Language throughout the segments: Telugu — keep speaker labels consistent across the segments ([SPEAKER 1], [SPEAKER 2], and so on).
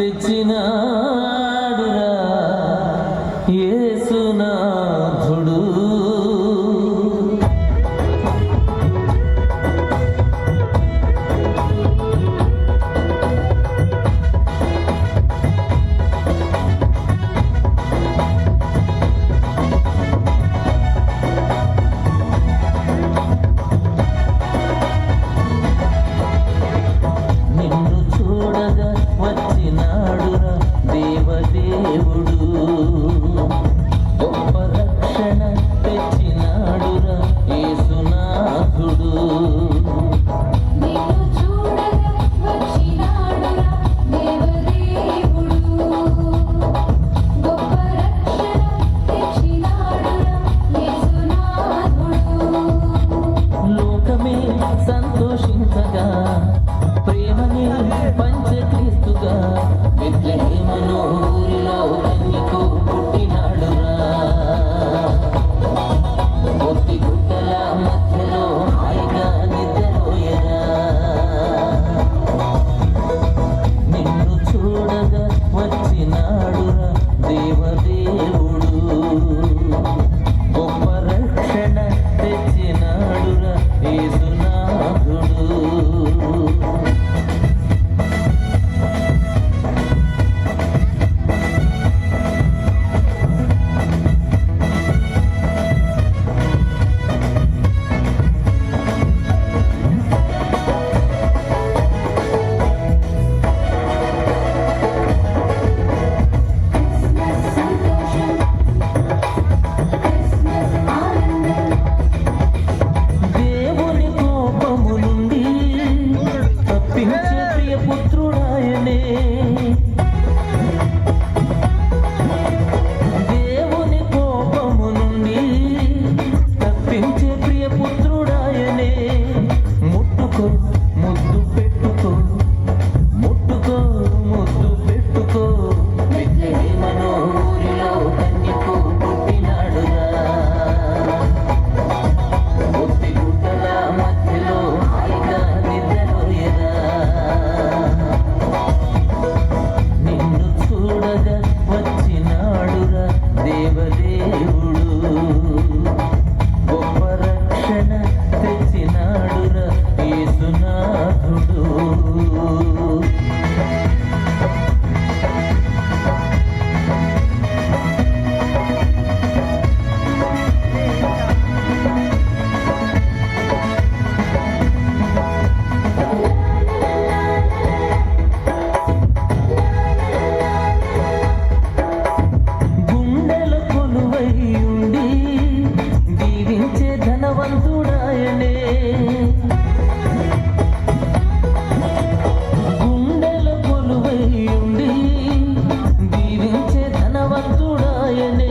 [SPEAKER 1] Ти ті México. దీవించే ధనవంతుడాయనే గుండెల కొలువై ఉండి దీవించే ధనవంతుడాయనే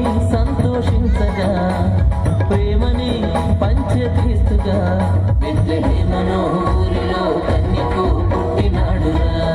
[SPEAKER 1] ప్రేమని సంతోషించగా ప్రేమని పంచక్రీస్తుగా మెట్లహేమనో ఊరిలో కన్యకు పుట్టినాడురా.